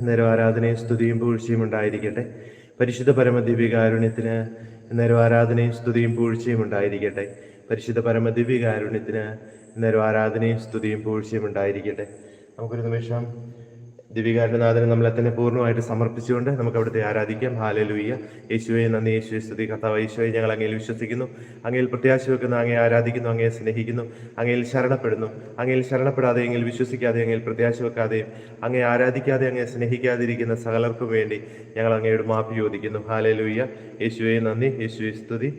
നേരം ആരാധനയും സ്തുതിയും പൂഴ്ചയും ഉണ്ടായിരിക്കട്ടെ. പരിശുദ്ധ പരമദിവ്യകാരുണ്യത്തിന് നേരം ആരാധനയും സ്തുതിയും പൂഴ്ചയും ഉണ്ടായിരിക്കട്ടെ. പരിശുദ്ധ പരമദിവ്യകാരുണ്യത്തിന് നേരം ആരാധനയും സ്തുതിയും പൂഴ്ചയും ഉണ്ടായിരിക്കട്ടെ. നമുക്കൊരു നിമിഷം ദിവികാരനാഥനെ നമ്മളെ തന്നെ പൂർണമായിട്ട് സമർപ്പിച്ചുകൊണ്ട് നമുക്ക് അവിടുത്തെ ആരാധിക്കാം. ഹാലലുയ്യ യേശുവെ നന്ദി. യേശുവെ സ്തുതി. കർത്താവ് യേശുവെ ഞങ്ങൾ അങ്ങയിൽ വിശ്വസിക്കുന്നു. അങ്ങയിൽ പ്രത്യാശ വെക്കുന്നു അങ്ങയെ ആരാധിക്കുന്നു. അങ്ങയെ സ്നേഹിക്കുന്നു. അങ്ങയിൽ ശരണപ്പെടുന്നു. അങ്ങയിൽ ശരണപ്പെടാതെ എങ്കിൽ വിശ്വസിക്കാതെ അങ്ങയിൽ പ്രത്യാശ വെക്കാതെയും അങ്ങയെ ആരാധിക്കാതെ അങ്ങയെ സ്നേഹിക്കാതിരിക്കുന്ന സകലർക്കും വേണ്ടി ഞങ്ങൾ അങ്ങയോട് മാപ്പ് ചോദിക്കുന്നു. ഹാലലുയ്യ യേശുവെ നന്ദി. യേശുവെ സ്തുതി.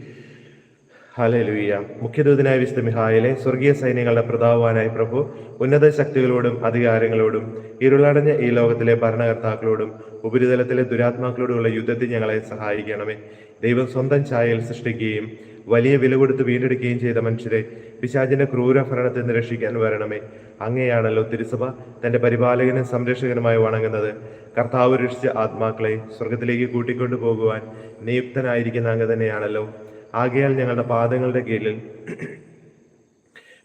ഹല്ലേലൂയ. മുഖ്യദൂതനായ വിശുദ്ധ മിഹായിലെ സ്വർഗീയ സൈന്യങ്ങളുടെ പ്രതാപവാനായ പ്രഭു ഉന്നത ശക്തികളോടും അധികാരങ്ങളോടും ഇരുളടഞ്ഞ ഈ ലോകത്തിലെ ഭരണകർത്താക്കളോടും ഉപരിതലത്തിലെ ദുരാത്മാക്കളോടുമുള്ള യുദ്ധത്തിൽ ഞങ്ങളെ സഹായിക്കണമേ. ദൈവം സ്വന്തം ഛായയിൽ സൃഷ്ടിക്കുകയും വലിയ വില കൊടുത്ത് വീണ്ടെടുക്കുകയും ചെയ്ത മനുഷ്യരെ പിശാചിന്റെ ക്രൂര ഭരണത്തെ നിന്ന് രക്ഷിക്കാൻ വരണമേ. അങ്ങനെയാണല്ലോ തിരുസഭ തന്റെ പരിപാലകനും സംരക്ഷകനുമായി വണങ്ങുന്നത്. കർത്താവ് രക്ഷിച്ച ആത്മാക്കളെ സ്വർഗത്തിലേക്ക് കൂട്ടിക്കൊണ്ടു പോകുവാൻ നിയുക്തനായിരിക്കുന്ന അങ്ങ് തന്നെയാണല്ലോ. ആകയാൽ ഞങ്ങളുടെ പാദങ്ങളുടെ കീഴിൽ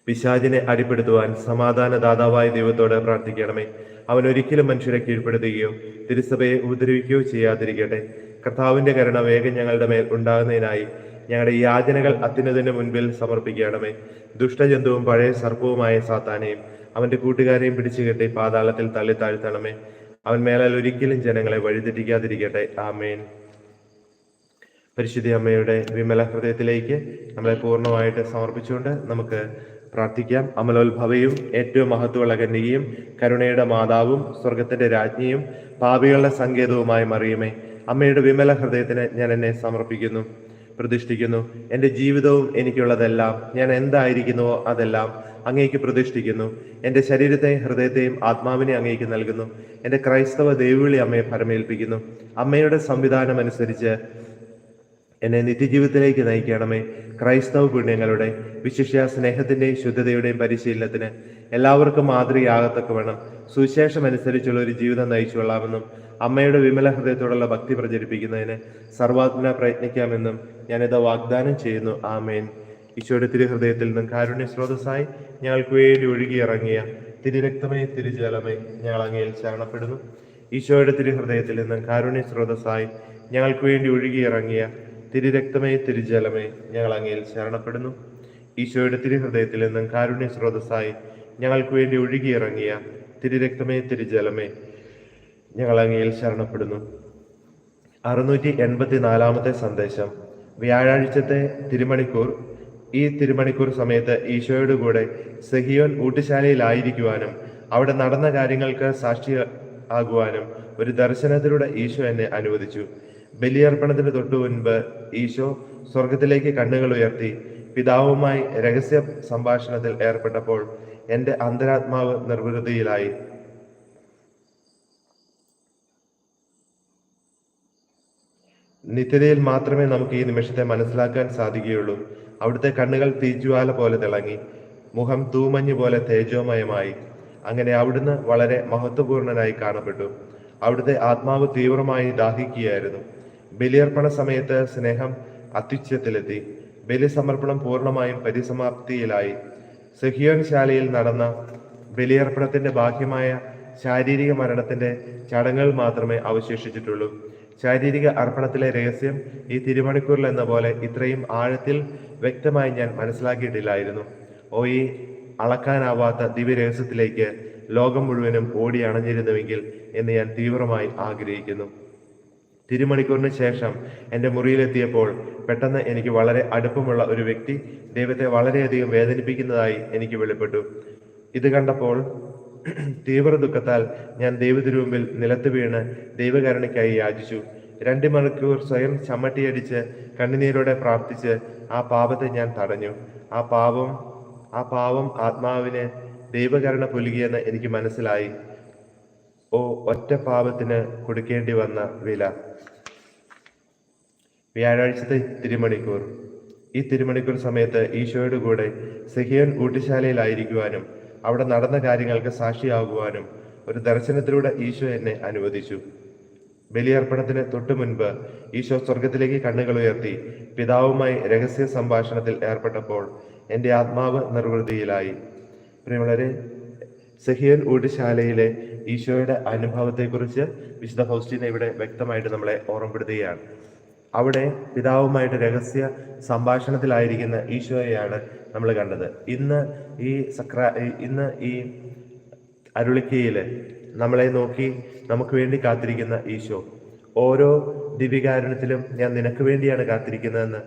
പിശാചിനെ അടിപ്പെടുത്തുവാൻ സമാധാന ദാതാവായ ദൈവത്തോട് പ്രാർത്ഥിക്കണമേ. അവൻ ഒരിക്കലും മനുഷ്യരെ കീഴ്പ്പെടുത്തുകയോ തിരുസഭയെ ഉപദ്രവിക്കുകയോ ചെയ്യാതിരിക്കട്ടെ. കർത്താവിന്റെ കരുണ വേഗം ഞങ്ങളുടെ മേൽ ഉണ്ടാകുന്നതിനായി ഞങ്ങളുടെ യാചനകൾ അത്യുന്നതിന് മുൻപിൽ സമർപ്പിക്കണമേ. ദുഷ്ടജന്തുവും പഴയ സർപ്പവുമായ സാത്താനെയും അവന്റെ കൂട്ടുകാരെയും പിടിച്ചു കെട്ടി പാതാളത്തിൽ തള്ളി താഴ്ത്തണമേ. അവൻ മേലാൽ ഒരിക്കലും ജനങ്ങളെ വഴിതെറ്റിക്കാതിരിക്കട്ടെ. ആമേൻ. പരിശുദ്ധി അമ്മയുടെ വിമല ഹൃദയത്തിലേക്ക് നമ്മളെ പൂർണമായിട്ട് സമർപ്പിച്ചുകൊണ്ട് നമുക്ക് പ്രാർത്ഥിക്കാം. അമലോത്ഭവയും ഏറ്റവും മഹത്വമുള്ള കന്യകയും കരുണയുടെ മാതാവും സ്വർഗത്തിന്റെ രാജ്ഞിയും പാപികളുടെ സങ്കേതവുമായി മറിയുമേ അമ്മയുടെ വിമല ഹൃദയത്തിന് ഞാൻ എന്നെ സമർപ്പിക്കുന്നു പ്രതിഷ്ഠിക്കുന്നു. എന്റെ ജീവിതവും എനിക്കുള്ളതെല്ലാം ഞാൻ എന്തായിരിക്കുന്നുവോ അതെല്ലാം അങ്ങേക്ക് പ്രതിഷ്ഠിക്കുന്നു. എന്റെ ശരീരത്തെയും ഹൃദയത്തെയും ആത്മാവിനെ അങ്ങേക്ക് നൽകുന്നു. എന്റെ ക്രൈസ്തവ ദൈവവിളി അമ്മയെ ഫലമേൽപ്പിക്കുന്നു അമ്മയുടെ സംവിധാനം അനുസരിച്ച് എന്നെ നിത്യജീവിതത്തിലേക്ക് നയിക്കണമേ. ക്രൈസ്തവ പുണ്യങ്ങളുടെ വിശിഷ്യ സ്നേഹത്തിന്റെയും ശുദ്ധതയുടെയും പരിശീലനത്തിന് എല്ലാവർക്കും മാതൃകയാകത്തക്ക വേണം സുവിശേഷം അനുസരിച്ചുള്ള ഒരു ജീവിതം നയിച്ചുകൊള്ളാമെന്നും അമ്മയുടെ വിമല ഹൃദയത്തോടുള്ള ഭക്തി പ്രചരിപ്പിക്കുന്നതിന് സർവാത്മന പ്രയത്നിക്കാമെന്നും ഞാനിത് വാഗ്ദാനം ചെയ്യുന്നു. ആമേൻ. ഈശോയുടെ തിരുഹൃദയത്തിൽ നിന്നും കാരുണ്യ സ്രോതസ്സായി ഞങ്ങൾക്ക് വേണ്ടി ഒഴുകിയിറങ്ങിയ തിരുരക്തമേ തിരുജലമേ ഞങ്ങൾ അങ്ങയിൽ ശരണപ്പെടുന്നു. ഈശോയുടെ തിരുഹൃദയത്തിൽ നിന്നും കാരുണ്യ സ്രോതസ്സായി ഞങ്ങൾക്ക് വേണ്ടി ഒഴുകിയിറങ്ങിയ തിരുരക്തമേ തിരുജലമേ ഞങ്ങൾ അങ്ങയിൽ ശരണപ്പെടുന്നു. ഈശോയുടെ തിരുഹൃദയത്തിൽ നിന്നും കാരുണ്യ സ്രോതസ്സായി ഞങ്ങൾക്ക് വേണ്ടി ഒഴുകിയിറങ്ങിയ തിരുരക്തമേ തിരുജലമേ ഞങ്ങൾ അങ്ങയിൽ ശരണപ്പെടുന്നു. അറുന്നൂറ്റി എൺപത്തി നാലാമത്തെ സന്ദേശം. വ്യാഴാഴ്ചത്തെ തിരുമണിക്കൂർ. ഈ തിരുമണിക്കൂർ സമയത്ത് ഈശോയുടെ കൂടെ സഹിയോൻ ഊട്ടുശാലയിലായിരിക്കുവാനും അവിടെ നടന്ന കാര്യങ്ങൾക്ക് സാക്ഷി ആകുവാനും ഒരു ദർശനത്തിലൂടെ ഈശോ എന്നെ അനുവദിച്ചു. ബലിയർപ്പണത്തിന് തൊട്ടു മുൻപ് ഈശോ സ്വർഗത്തിലേക്ക് കണ്ണുകൾ ഉയർത്തി പിതാവുമായി രഹസ്യ സംഭാഷണത്തിൽ ഏർപ്പെട്ടപ്പോൾ എന്റെ അന്തരാത്മാവ് നിർവൃതിയിലായി. നിത്യതയിൽ മാത്രമേ നമുക്ക് ഈ നിമിഷത്തെ മനസ്സിലാക്കാൻ സാധിക്കുകയുള്ളൂ. അവിടുത്തെ കണ്ണുകൾ തീജ്വാല പോലെ തിളങ്ങി മുഖം തൂമഞ്ഞു പോലെ തേജോമയമായി. അങ്ങനെ അവിടുന്ന് വളരെ മഹത്വപൂർണനായി കാണപ്പെട്ടു. അവിടുത്തെ ആത്മാവ് തീവ്രമായി ദാഹിക്കുകയായിരുന്നു. ബലിയർപ്പണ സമയത്ത് സ്നേഹം അത്യുച്ചത്തിലെത്തി. ബലിസമർപ്പണം പൂർണമായും പരിസമാപ്തിയിലായി. സെഹിയോൻ ശാലയിൽ നടന്ന ബലിയർപ്പണത്തിന്റെ ബാഹ്യമായ ശാരീരിക മരണത്തിന്റെ ചടങ്ങുകൾ മാത്രമേ അവശേഷിച്ചിട്ടുള്ളൂ. ശാരീരിക അർപ്പണത്തിലെ രഹസ്യം ഈ തിരുമണിക്കൂറിൽ എന്ന പോലെ ഇത്രയും ആഴത്തിൽ വ്യക്തമായി ഞാൻ മനസ്സിലാക്കിയിട്ടില്ലായിരുന്നു. ഓ ഈ അളക്കാനാവാത്ത ദിവ്യരഹസ്യത്തിലേക്ക് ലോകം മുഴുവനും ഓടി അണഞ്ഞിരുന്നുവെങ്കിൽ എന്ന് ഞാൻ തീവ്രമായി ആഗ്രഹിക്കുന്നു. തിരുമണിക്കൂറിന് ശേഷം എന്റെ മുറിയിലെത്തിയപ്പോൾ പെട്ടെന്ന് എനിക്ക് വളരെ അടുപ്പമുള്ള ഒരു വ്യക്തി ദൈവത്തെ വളരെയധികം വേദനിപ്പിക്കുന്നതായി എനിക്ക് വെളിപ്പെട്ടു. ഇത് കണ്ടപ്പോൾ തീവ്ര ദുഃഖത്താൽ ഞാൻ ദൈവത്തിനു നിലത്ത് വീണ് ദൈവകരുണയ്ക്കായി യാചിച്ചു. രണ്ട് മണിക്കൂർ സ്വയം ചമ്മട്ടിയടിച്ച് കണ്ണുനീരോടെ പ്രാർത്ഥിച്ച് ആ പാപത്തെ ഞാൻ തടഞ്ഞു. ആ പാപം ആ പാപം ആത്മാവിനെ ദൈവകരുണ പുലുകിയെന്ന് എനിക്ക് മനസ്സിലായി. ഓ ഒറ്റ പാപത്തിന് കൊടുക്കേണ്ടി വന്ന വില. വ്യാഴാഴ്ചത്തെ തിരുമണിക്കൂർ. ഈ തിരുമണിക്കൂർ സമയത്ത് ഈശോയുടെ കൂടെ സെഹിയൻ കൂട്ടിശാലയിലായിരിക്കുവാനും അവിടെ നടന്ന കാര്യങ്ങൾക്ക് സാക്ഷിയാകുവാനും ഒരു ദർശനത്തിലൂടെ ഈശോ എന്നെ അനുവദിച്ചു. ബലിയർപ്പണത്തിന് തൊട്ടു മുൻപ് ഈശോ സ്വർഗത്തിലേക്ക് കണ്ണുകൾ ഉയർത്തി പിതാവുമായി രഹസ്യ സംഭാഷണത്തിൽ ഏർപ്പെട്ടപ്പോൾ എന്റെ ആത്മാവ് നിർവൃതിയിലായി. പ്രിയമുള്ളവരെ സെഹിയൻ ഊട്ടിശാലയിലെ ഈശോയുടെ അനുഭവത്തെക്കുറിച്ച് വിശുദ്ധ ഫൗസ്റ്റീന ഇവിടെ വ്യക്തമായിട്ട് നമ്മളെ ഓർമ്മപ്പെടുത്തുകയാണ്. അവിടെ പിതാവുമായിട്ട് രഹസ്യ സംഭാഷണത്തിലായിരിക്കുന്ന ഈശോയെയാണ് നമ്മൾ കണ്ടത്. ഇന്ന് ഈ സക്ര ഇന്ന് ഈ അരുളിക്കയിൽ നമ്മളെ നോക്കി നമുക്ക് വേണ്ടി കാത്തിരിക്കുന്ന ഈശോ. ഓരോ ദിവികാരണത്തിലും ഞാൻ നിനക്ക് വേണ്ടിയാണ് കാത്തിരിക്കുന്നതെന്ന്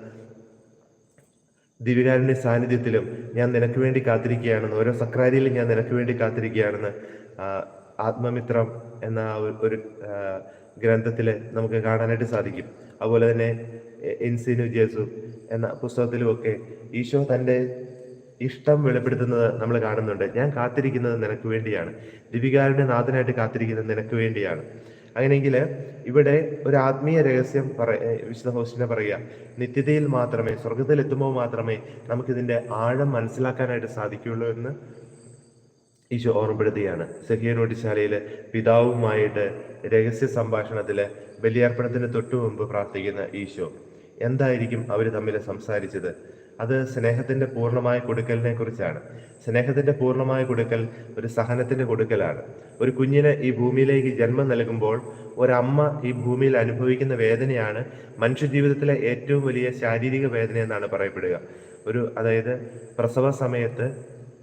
ദിവ്യകാരുണ്യ സാന്നിധ്യത്തിലും ഞാൻ നിനക്ക് വേണ്ടി കാത്തിരിക്കുകയാണെന്ന് ഓരോ സക്രാരിയിലും ഞാൻ നിനക്ക് വേണ്ടി കാത്തിരിക്കുകയാണെന്ന് ആത്മമിത്രം എന്ന ഒരു ഗ്രന്ഥത്തിൽ നമുക്ക് കാണാനായിട്ട് സാധിക്കും. അതുപോലെ തന്നെ ഇൻസിനു ജേസു എന്ന പുസ്തകത്തിലുമൊക്കെ ഈശോ തന്റെ ഇഷ്ടം വെളിപ്പെടുത്തുന്നത് നമ്മൾ കാണുന്നുണ്ട്. ഞാൻ കാത്തിരിക്കുന്നത് നിനക്ക് വേണ്ടിയാണ്. ദിവികാരുടെ നാഥനായിട്ട് കാത്തിരിക്കുന്നത് നിനക്ക് വേണ്ടിയാണ്. അങ്ങനെയെങ്കിൽ ഇവിടെ ഒരു ആത്മീയ രഹസ്യം പറ വിശുദ്ധ ഹോസ്റ്റിനെ പറയുക. നിത്യതയിൽ മാത്രമേ സ്വർഗത്തിലെത്തുമ്പോൾ മാത്രമേ നമുക്കിതിന്റെ ആഴം മനസ്സിലാക്കാനായിട്ട് സാധിക്കുകയുള്ളൂ എന്ന് ഈശോ ഓർമ്മപ്പെടുത്തുകയാണ്. സഹിയനോട്ടിശാലയിൽ പിതാവുമായിട്ട് രഹസ്യ സംഭാഷണത്തിൽ ബലിയർപ്പണത്തിന് തൊട്ടു മുമ്പ് പ്രാർത്ഥിക്കുന്ന ഈശോ എന്തായിരിക്കും അവർ തമ്മിൽ സംസാരിച്ചത്? അത് സ്നേഹത്തിന്റെ പൂർണമായ കൊടുക്കലിനെ കുറിച്ചാണ്. സ്നേഹത്തിന്റെ പൂർണമായ കൊടുക്കൽ ഒരു സഹനത്തിന്റെ കൊടുക്കലാണ്. ഒരു കുഞ്ഞിന് ഈ ഭൂമിയിലേക്ക് ജന്മം നൽകുമ്പോൾ ഒരമ്മ ഈ ഭൂമിയിൽ അനുഭവിക്കുന്ന വേദനയാണ് മനുഷ്യജീവിതത്തിലെ ഏറ്റവും വലിയ ശാരീരിക വേദന എന്നാണ് പറയപ്പെടുക. ഒരു അതായത് പ്രസവ സമയത്ത്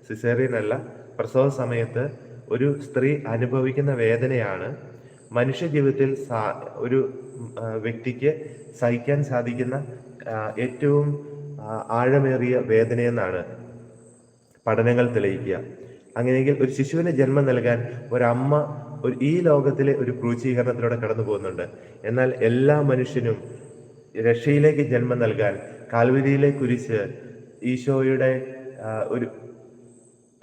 സിസേറിയൻ അല്ല പ്രസവ സമയത്ത് ഒരു സ്ത്രീ അനുഭവിക്കുന്ന വേദനയാണ് മനുഷ്യ ജീവിതത്തിൽ ഒരു വ്യക്തിക്ക് സഹിക്കാൻ സാധിക്കുന്ന ഏറ്റവും ആഴമേറിയ വേദനയെന്നാണ് പഠനങ്ങൾ തെളിയിക്കുക. അങ്ങനെയെങ്കിൽ ഒരു ശിശുവിന് ജന്മം നൽകാൻ ഒരമ്മ ഒരു ഈ ലോകത്തിലെ ഒരു ക്രൂശീകരണത്തിലൂടെ കടന്നു പോകുന്നുണ്ട്. എന്നാൽ എല്ലാ മനുഷ്യനും രക്ഷയിലേക്ക് ജന്മം നൽകാൻ കാൽവരിയിലെ കുരിശ് ഈശോയുടെ ഒരു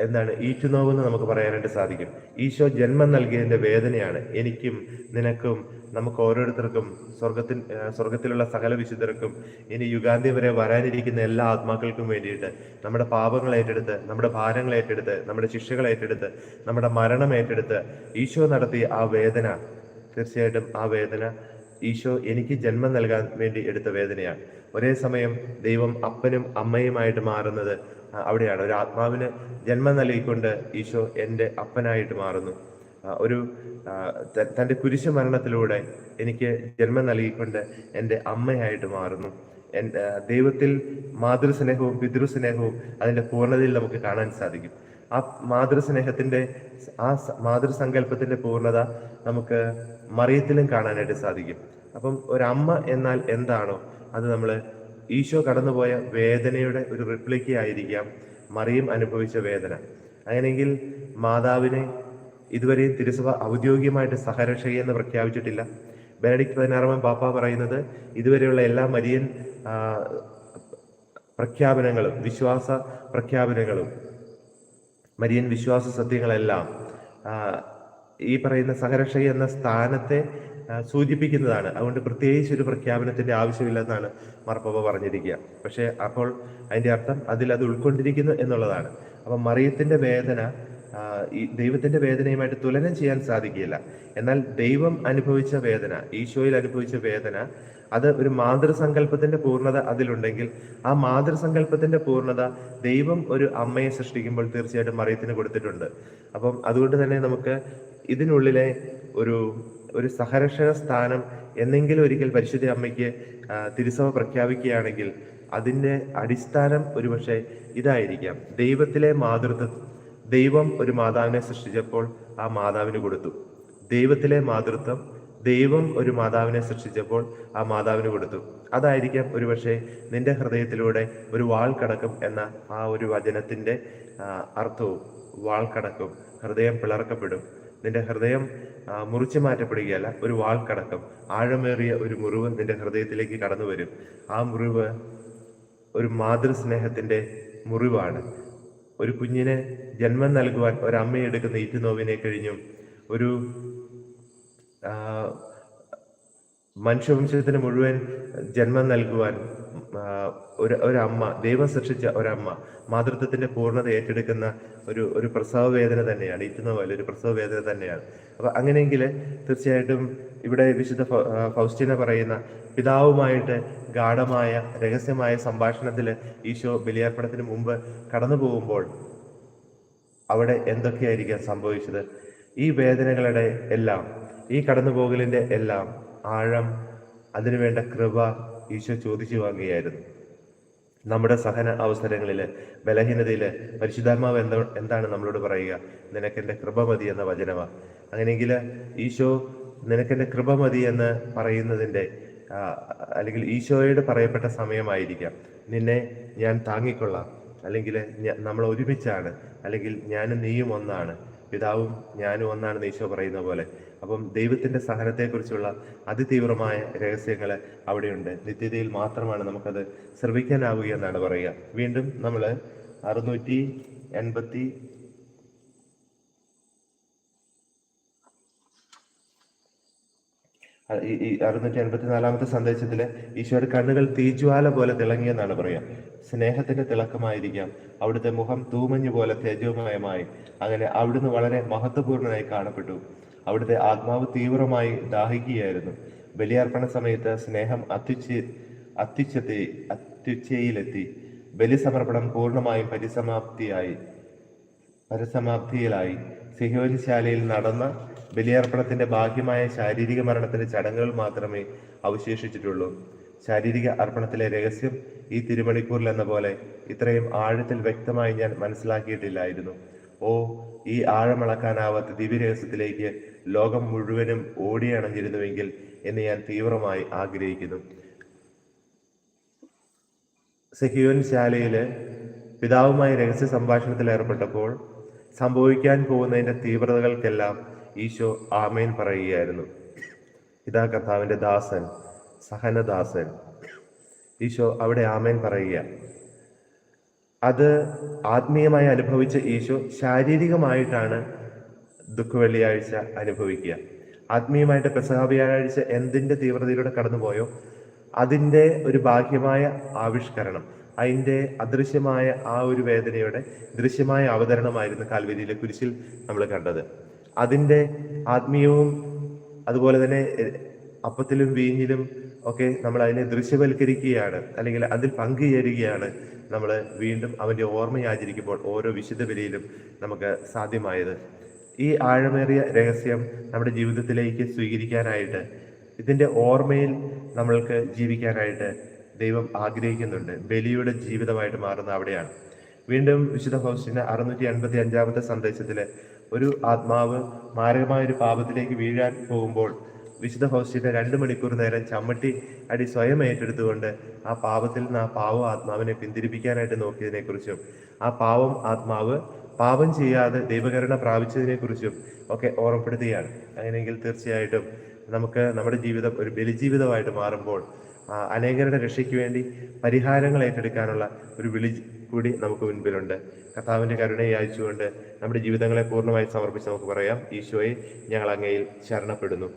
എന്താണ് ഈറ്റുനോവെന്ന് നമുക്ക് പറയാനായിട്ട് സാധിക്കും. ഈശോ ജന്മം നൽകിയതിന്റെ വേദനയാണ്. എനിക്കും നിനക്കും നമുക്ക് ഓരോരുത്തർക്കും സ്വർഗത്തിൽ സ്വർഗത്തിലുള്ള സകല വിശുദ്ധർക്കും ഇനി യുഗാന്തി വരെ വരാനിരിക്കുന്ന എല്ലാ ആത്മാക്കൾക്കും വേണ്ടിയിട്ട് നമ്മുടെ പാപങ്ങൾ ഏറ്റെടുത്ത് നമ്മുടെ ഭാരങ്ങൾ ഏറ്റെടുത്ത് നമ്മുടെ ശിക്ഷകൾ ഏറ്റെടുത്ത് നമ്മുടെ മരണം ഏറ്റെടുത്ത് ഈശോ നടത്തിയ ആ വേദന തീർച്ചയായിട്ടും ആ വേദന ഈശോ എനിക്ക് ജന്മം നൽകാൻ വേണ്ടി എടുത്ത വേദനയാണ്. ഒരേ സമയം ദൈവം അപ്പനും അമ്മയുമായിട്ട് മാറുന്നത് അവിടെയാണ്. ഒരു ആത്മാവിന് ജന്മം നൽകിക്കൊണ്ട് ഈശോ എന്റെ അപ്പനായിട്ട് മാറുന്നു. ഒരു തന്റെ കുരിശു മരണത്തിലൂടെ എനിക്ക് ജന്മം നൽകിക്കൊണ്ട് എന്റെ അമ്മയായിട്ട് മാറുന്നു. ദൈവത്തിൽ മാതൃസ്നേഹവും പിതൃസ്നേഹവും അതിന്റെ പൂർണതയിൽ നമുക്ക് കാണാൻ സാധിക്കും. ആ മാതൃസ്നേഹത്തിന്റെ ആ മാതൃസങ്കല്പത്തിന്റെ പൂർണത നമുക്ക് മറിയത്തിലും കാണാനായിട്ട് സാധിക്കും. അപ്പം ഒരമ്മ എന്നാൽ എന്താണോ അത് നമ്മൾ ഈശോ കടന്നുപോയ വേദനയുടെ ഒരു റിപ്ലിക്ക ആയിരിക്കാം മറിയം അനുഭവിച്ച വേദന. അങ്ങനെയെങ്കിൽ മാതാവിനെ ഇതുവരെ തിരുസഭ ഔദ്യോഗികമായിട്ട് സഹരക്ഷയെന്ന് പ്രഖ്യാപിച്ചിട്ടില്ല. ബെനഡിക്ട് പതിനാറാമൻ പാപ്പ പറയുന്നത് ഇതുവരെയുള്ള എല്ലാ മരിയൻ പ്രഖ്യാപനങ്ങളും വിശ്വാസ പ്രഖ്യാപനങ്ങളും മരിയൻ വിശ്വാസ സത്യങ്ങളെല്ലാം ഈ പറയുന്ന സഹരക്ഷ എന്ന സ്ഥാനത്തെ സൂചിപ്പിക്കുന്നതാണ്. അതുകൊണ്ട് പ്രത്യേകിച്ച് ഒരു പ്രഖ്യാപനത്തിന്റെ ആവശ്യമില്ലെന്നാണ് മാർപ്പാപ്പ പറഞ്ഞിരിക്കുക. പക്ഷേ അപ്പോൾ അതിന്റെ അർത്ഥം അതിൽ അത് ഉൾക്കൊണ്ടിരിക്കുന്നു എന്നുള്ളതാണ്. അപ്പം മറിയത്തിന്റെ വേദന ഈ ദൈവത്തിന്റെ വേദനയുമായിട്ട് തുലനം ചെയ്യാൻ സാധിക്കില്ല എന്നാൽ ദൈവം അനുഭവിച്ച വേദന ഈശോയിൽ അനുഭവിച്ച വേദന അത് ഒരു മാതൃസങ്കല്പത്തിന്റെ പൂർണത അതിലുണ്ടെങ്കിൽ ആ മാതൃസങ്കല്പത്തിന്റെ പൂർണത ദൈവം ഒരു അമ്മയെ സൃഷ്ടിക്കുമ്പോൾ തീർച്ചയായിട്ടും മറിയത്തിന് കൊടുത്തിട്ടുണ്ട്. അപ്പം അതുകൊണ്ട് തന്നെ നമുക്ക് ഇതിനുള്ളിലെ ഒരു ഒരു സഹരക്ഷക സ്ഥാനം എന്നെങ്കിലും ഒരിക്കൽ പരിശുദ്ധ അമ്മയ്ക്ക് തിരുസഭ പ്രഖ്യാപിക്കുകയാണെങ്കിൽ അതിന്റെ അടിസ്ഥാനം ഒരുപക്ഷെ ഇതായിരിക്കാം. ദൈവത്തിലെ മാതൃത്വം ദൈവം ഒരു മാതാവിനെ സൃഷ്ടിച്ചപ്പോൾ ആ മാതാവിന് കൊടുത്തു. ദൈവത്തിലെ മാതൃത്വം ദൈവം ഒരു മാതാവിനെ സൃഷ്ടിച്ചപ്പോൾ ആ മാതാവിന് കൊടുത്തു. അതായിരിക്കാം ഒരുപക്ഷെ നിന്റെ ഹൃദയത്തിലൂടെ ഒരു വാൾ കടക്കും എന്ന ആ ഒരു വചനത്തിന്റെ ആ, അർത്ഥവും. വാൾ കടക്കും ഹൃദയം പിളർക്കപ്പെടും. നിന്റെ ഹൃദയം മുറിച്ചു മാറ്റപ്പെടുകയല്ല ഒരു വാൾ കടക്കും ആഴമേറിയ ഒരു മുറിവ് നിന്റെ ഹൃദയത്തിലേക്ക് കടന്നു വരും ആ മുറിവ് ഒരു മാതൃസ്നേഹത്തിന്റെ മുറിവാണ്. ഒരു കുഞ്ഞിനെ ജന്മം നൽകുവാൻ ഒരമ്മയെടുക്കുന്ന ഈറ്റുനോവിനെ കഴിഞ്ഞും ഒരു മനുഷ്യവംശത്തിന് മുഴുവൻ ജന്മം നൽകുവാൻ ഒരു ഒരമ്മ ദൈവം സൃഷ്ടിച്ച ഒരമ്മ മാതൃത്വത്തിന്റെ പൂർണത ഏറ്റെടുക്കുന്ന ഒരു ഒരു പ്രസവ വേദന തന്നെയാണ് ഇറ്റുന്ന പോലെ ഒരു പ്രസവ വേദന തന്നെയാണ്. അപ്പൊ അങ്ങനെയെങ്കിൽ തീർച്ചയായിട്ടും ഇവിടെ വിശുദ്ധ ഫൗസ്റ്റിന പറയുന്ന പിതാവുമായിട്ട് ഗാഠമായ രഹസ്യമായ സംഭാഷണത്തിൽ ഈശോ ബലിയർപ്പണത്തിന് മുമ്പ് കടന്നു പോകുമ്പോൾ അവിടെ എന്തൊക്കെയായിരിക്കാം സംഭവിച്ചത്? ഈ വേദനകളുടെ എല്ലാം ഈ കടന്നുപോകലിന്റെ എല്ലാം ആഴം അതിനുവേണ്ട കൃപ ഈശോ ചോദിച്ചു വാങ്ങുകയായിരുന്നു നമ്മുടെ സഹന അവസരങ്ങളിൽ ബലഹീനതയിൽ പരിശുദ്ധാത്മാവ് എന്താ എന്താണ് നമ്മളോട് പറയുക? നിനക്കെന്റെ കൃപ മതി എന്ന വചനമാണ് അങ്ങനെയെങ്കിൽ ഈശോ നിനക്കെന്റെ കൃപ മതി എന്ന് പറയുന്നതിന്റെ അല്ലെങ്കിൽ ഈശോയോട് പറയപ്പെട്ട സമയമായിരിക്കാം. നിന്നെ ഞാൻ താങ്ങിക്കൊള്ളാം. അല്ലെങ്കിൽ നമ്മൾ ഒരുമിച്ചാണ്. അല്ലെങ്കിൽ ഞാനും നീയും ഒന്നാണ്. പിതാവും ഞാനും ഒന്നാണെന്ന് ഈശോ പറയുന്ന പോലെ. അപ്പം ദൈവത്തിന്റെ സഹനത്തെക്കുറിച്ചുള്ള അതിതീവ്രമായ രഹസ്യങ്ങൾ അവിടെയുണ്ട്. നിത്യതയിൽ മാത്രമാണ് നമുക്കത് ശ്രമിക്കാനാവുക എന്നാണ് പറയുക. വീണ്ടും നമ്മൾ അറുന്നൂറ്റി എൺപത്തി ഈ അറുന്നൂറ്റി എൺപത്തി നാലാമത്തെ സന്ദേശത്തിൽ ഈശോയുടെ കണ്ണുകൾ തീജ്വാല പോലെ തിളങ്ങിയെന്നാണ് പറയാം സ്നേഹത്തിന്റെ തിളക്കമായിരിക്കാം. അവിടുത്തെ മുഖം തൂമഞ്ഞു പോലെ തേജോമയമായി. അങ്ങനെ അവിടുന്ന് വളരെ മഹത്വപൂർണനായി കാണപ്പെട്ടു. അവിടുത്തെ ആത്മാവ് തീവ്രമായി ദാഹിക്കുകയായിരുന്നു. ബലിയർപ്പണ സമയത്ത് സ്നേഹം അത്യുച്ച അത്യുച്ചത്തെ അത്യുച്ചയിലെത്തി. ബലിസമർപ്പണം പൂർണമായും പരിസമാപ്തിയായി പരിസമാപ്തിയിലായി. സിഹോനിശാലയിൽ നടന്ന ബലിയർപ്പണത്തിന്റെ ഭാഗ്യമായ ശാരീരിക മരണത്തിന്റെ ചടങ്ങുകൾ മാത്രമേ അവശേഷിച്ചിട്ടുള്ളൂ. ശാരീരിക അർപ്പണത്തിലെ രഹസ്യം ഈ തിരുമണിക്കൂറിൽ എന്ന പോലെ ഇത്രയും ആഴത്തിൽ വ്യക്തമായി ഞാൻ മനസ്സിലാക്കിയിട്ടില്ലായിരുന്നു. ഓ ഈ ആഴമളക്കാനാവാത്ത ദിവ്യരഹസ്യത്തിലേക്ക് ലോകം മുഴുവനും ഓടിയണഞ്ഞിരുന്നുവെങ്കിൽ എന്ന് ഞാൻ തീവ്രമായി ആഗ്രഹിക്കുന്നു. സെഹിയോൻ ശാലയിലെ പിതാവുമായി രഹസ്യ സംഭാഷണത്തിൽ ഏർപ്പെട്ടപ്പോൾ സംഭവിക്കാൻ പോകുന്നതിന്റെ തീവ്രതകൾക്കെല്ലാം ഈശോ ആമേൻ പറയുകയായിരുന്നു. ഇതാ കർത്താവിന്റെ ദാസൻ സഹനദാസൻ. ഈശോ അവിടെ ആമേൻ പറയുക അത് ആത്മീയമായി അനുഭവിച്ച യേശു ശാരീരികമായിട്ടാണ് ദുഃഖ വെള്ളിയാഴ്ച അനുഭവിക്കുക. ആത്മീയമായിട്ട് പെസഹ വ്യാഴാഴ്ച എന്തിന്റെ തീവ്രതയിലൂടെ കടന്നുപോയോ? അതിന്റെ ഒരു ബാഹ്യമായ ആവിഷ്കരണം അതിന്റെ അദൃശ്യമായ ആ ഒരു വേദനയുടെ ദൃശ്യമായ അവതരണമായിരുന്നു കാൽവരിയിലെ കുരിശിൽ നമ്മൾ കണ്ടത്. അതിന്റെ ആത്മീയവും അതുപോലെ തന്നെ അപ്പത്തിലും വീഞ്ഞിലും ഒക്കെ നമ്മൾ അതിനെ ദൃശ്യവൽക്കരിക്കുകയാണ് അല്ലെങ്കിൽ അതിൽ പങ്കുചേരുകയാണ് നമ്മൾ വീണ്ടും അവന്റെ ഓർമ്മയാചരിക്കുമ്പോൾ ഓരോ വിശുദ്ധ ബലിയിലും നമുക്ക് സാധ്യമായത്. ഈ ആഴമേറിയ രഹസ്യം നമ്മുടെ ജീവിതത്തിലേക്ക് സ്വീകരിക്കാനായിട്ട് ഇതിന്റെ ഓർമ്മയിൽ നമ്മൾക്ക് ജീവിക്കാനായിട്ട് ദൈവം ആഗ്രഹിക്കുന്നുണ്ട്. ബലിയുടെ ജീവിതമായിട്ട് മാറുന്ന അവിടെയാണ്. വീണ്ടും വിശുദ്ധ ഫൗസ്റ്റിന്റെ അറുന്നൂറ്റി എൺപത്തി അഞ്ചാമത്തെ സന്ദേശത്തിൽ ഒരു ആത്മാവ് മാരകമായ ഒരു പാപത്തിലേക്ക് വീഴാൻ പോകുമ്പോൾ വിശുദ്ധ ഫൗസ്റ്റിന്റെ രണ്ട് മണിക്കൂർ നേരം ചമ്മട്ടി അടി സ്വയം ഏറ്റെടുത്തുകൊണ്ട് ആ പാപത്തിൽ നിന്ന് ആ പാവ ആത്മാവിനെ പിന്തിരിപ്പിക്കാനായിട്ട് നോക്കിയതിനെ കുറിച്ചും ആ പാവം ആത്മാവ് പാപം ചെയ്യാതെ ദൈവകരുണ പ്രാപിച്ചതിനെ കുറിച്ചും ഒക്കെ ഓർമ്മപ്പെടുത്തുകയാണ്. അങ്ങനെയെങ്കിൽ തീർച്ചയായിട്ടും നമുക്ക് നമ്മുടെ ജീവിതം ഒരു ബലിജീവിതമായിട്ട് മാറുമ്പോൾ അനേകരുടെ രക്ഷയ്ക്ക് വേണ്ടി പരിഹാരങ്ങൾ ഏറ്റെടുക്കാനുള്ള ഒരു വിളി കൂടി നമുക്ക് മുൻപിലുണ്ട്. കർത്താവിന്റെ കരുണയെ അയച്ചുകൊണ്ട് നമ്മുടെ ജീവിതങ്ങളെ പൂർണമായി സമർപ്പിച്ച് നമുക്ക് പറയാം. ഈശോയെ ഞങ്ങൾ അങ്ങയിൽ ശരണപ്പെടുന്നു.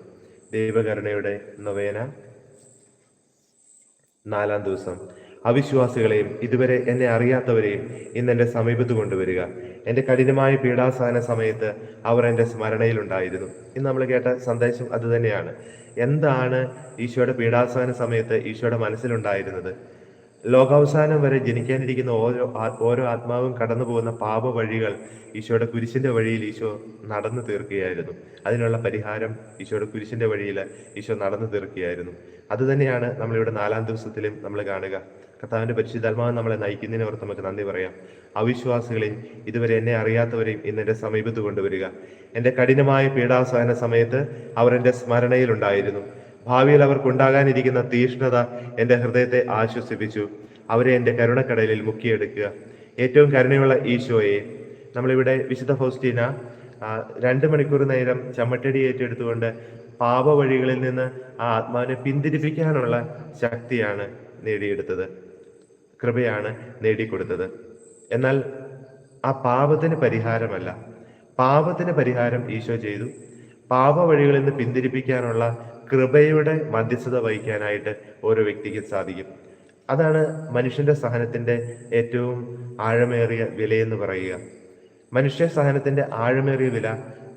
ദൈവകരുണയുടെ നൊവേന. നാലാം ദിവസം. അവിശ്വാസികളെയും ഇതുവരെ എന്നെ അറിയാത്തവരെയും ഇന്ന് എന്റെ സമീപത്ത് കൊണ്ടുവരിക. എന്റെ കഠിനമായ പീഡാസഹന സമയത്ത് അവർ എന്റെ സ്മരണയിലുണ്ടായിരുന്നു. ഇന്ന് നമ്മൾ കേട്ട സന്ദേശം അത് തന്നെയാണ്. എന്താണ് ഈശോയുടെ പീഡാസഹന സമയത്ത് ഈശോയുടെ മനസ്സിലുണ്ടായിരുന്നത്? ലോകാവസാനം വരെ ജനിക്കാനിരിക്കുന്ന ഓരോ ഓരോ ആത്മാവും കടന്നു പോകുന്ന പാപ വഴികൾ ഈശോയുടെ കുരിശിന്റെ വഴിയിൽ ഈശോ നടന്നു തീർക്കുകയായിരുന്നു. അതിനുള്ള പരിഹാരം ഈശോയുടെ കുരിശിന്റെ വഴിയിൽ ഈശോ നടന്നു തീർക്കുകയായിരുന്നു. അതുതന്നെയാണ് നമ്മളിവിടെ നാലാം ദിവസത്തിലും നമ്മൾ കാണുക. കർത്താവിന്റെ പരിശുദ്ധാത്മാവ് നമ്മളെ നയിക്കുന്നതിന് ഓർത്ത് നമുക്ക് നന്ദി പറയാം. അവിശ്വാസികളെയും ഇതുവരെ എന്നെ അറിയാത്തവരെയും ഇന്ന് എന്റെ സമീപത്ത് കൊണ്ടുവരിക. എന്റെ കഠിനമായ പീഡാസഹന സമയത്ത് അവർ എന്റെ സ്മരണയിലുണ്ടായിരുന്നു. ഭാവിയിൽ അവർക്കുണ്ടാകാനിരിക്കുന്ന തീഷ്ണത എന്റെ ഹൃദയത്തെ ആശ്വസിപ്പിച്ചു. അവരെ എന്റെ കരുണക്കടലിൽ മുക്കിയെടുക്കുക. ഏറ്റവും കരുണയുള്ള ഈശോയെ നമ്മളിവിടെ വിശുദ്ധ ഫൗസ്റ്റീന രണ്ട് മണിക്കൂർ നേരം ചമ്മട്ടടി ഏറ്റെടുത്തുകൊണ്ട് പാപവഴികളിൽ നിന്ന് ആ ആത്മാവിനെ പിന്തിരിപ്പിക്കാനുള്ള ശക്തിയാണ് നേടിയെടുത്തത്. കൃപയാണ് നേടിക്കൊടുത്തത്. എന്നാൽ ആ പാപത്തിന് പരിഹാരമല്ല. പാപത്തിന് പരിഹാരം ഈശോ ചെയ്തു. പാപ വഴികളിൽ നിന്ന് പിന്തിരിപ്പിക്കാനുള്ള കൃപയുടെ മധ്യസ്ഥത വഹിക്കാനായിട്ട് ഓരോ വ്യക്തിക്ക് സാധിക്കും. അതാണ് മനുഷ്യന്റെ സഹനത്തിന്റെ ഏറ്റവും ആഴമേറിയ വിലയെന്ന് പറയുക. മനുഷ്യ സഹനത്തിന്റെ ആഴമേറിയ വില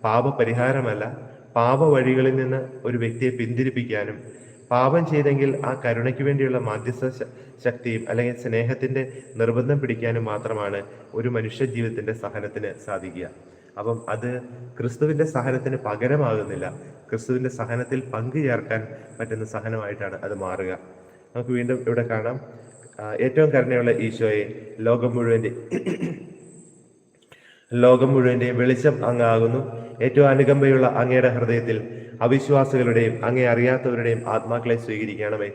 പാപപരിഹാരമല്ല. പാപ വഴികളിൽ നിന്ന് ഒരു വ്യക്തിയെ പിന്തിരിപ്പിക്കാനും പാപം ചെയ്തെങ്കിൽ ആ കരുണയ്ക്ക് വേണ്ടിയുള്ള മാധ്യസ്ഥ ശക്തിയും അല്ലെങ്കിൽ സ്നേഹത്തിന്റെ നിർബന്ധം പിടിക്കാനും മാത്രമാണ് ഒരു മനുഷ്യ ജീവിതത്തിന്റെ സഹനത്തിന് സാധിക്കുക. അപ്പം അത് ക്രിസ്തുവിന്റെ സഹനത്തിന് പകരമാകുന്നില്ല. ക്രിസ്തുവിന്റെ സഹനത്തിൽ പങ്കു ചേർക്കാൻ പറ്റുന്ന സഹനമായിട്ടാണ് അത് മാറുക. നമുക്ക് വീണ്ടും ഇവിടെ കാണാം. ഏറ്റവും കരുണയുള്ള ഈശോയെ ലോകം മുഴുവന്റെ ലോകം മുഴുവന്റെയും വെളിച്ചം അങ്ങാകുന്നു. ഏറ്റവും അനുകമ്പയുള്ള അങ്ങയുടെ ഹൃദയത്തിൽ അവിശ്വാസികളുടെയും അങ്ങേ അറിയാത്തവരുടെയും ആത്മാക്കളെ സ്വീകരിക്കണമേ.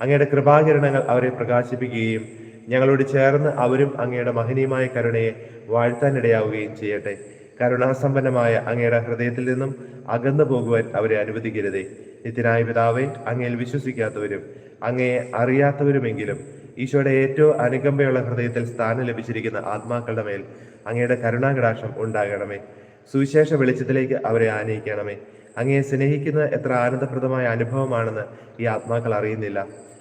അങ്ങയുടെ കൃപാകിരണങ്ങൾ അവരെ പ്രകാശിപ്പിക്കുകയും ഞങ്ങളോട് ചേർന്ന് അവരും അങ്ങയുടെ മഹനീയമായ കരുണയെ വാഴ്ത്താനിടയാവുകയും ചെയ്യട്ടെ. കരുണാസമ്പന്നമായ അങ്ങയുടെ ഹൃദയത്തിൽ നിന്നും അകന്നു പോകുവാൻ അവരെ അനുവദിക്കരുതേ. നിത്യനായ പിതാവെ അങ്ങയിൽ വിശ്വസിക്കാത്തവരും അങ്ങയെ അറിയാത്തവരുമെങ്കിലും ഈശോയുടെ ഏറ്റവും അനുകമ്പയുള്ള ഹൃദയത്തിൽ സ്ഥാനം ലഭിച്ചിരിക്കുന്ന ആത്മാക്കളുടെ മേൽ അങ്ങയുടെ കരുണാകടാക്ഷം ഉണ്ടാകണമേ. സുവിശേഷ വെളിച്ചത്തിലേക്ക് അവരെ ആനയിക്കണമേ. അങ്ങയെ സ്നേഹിക്കുന്നത് എത്ര ആനന്ദപ്രദമായ അനുഭവമാണെന്ന് ഈ ആത്മാക്കൾ അറിയുന്നില്ല.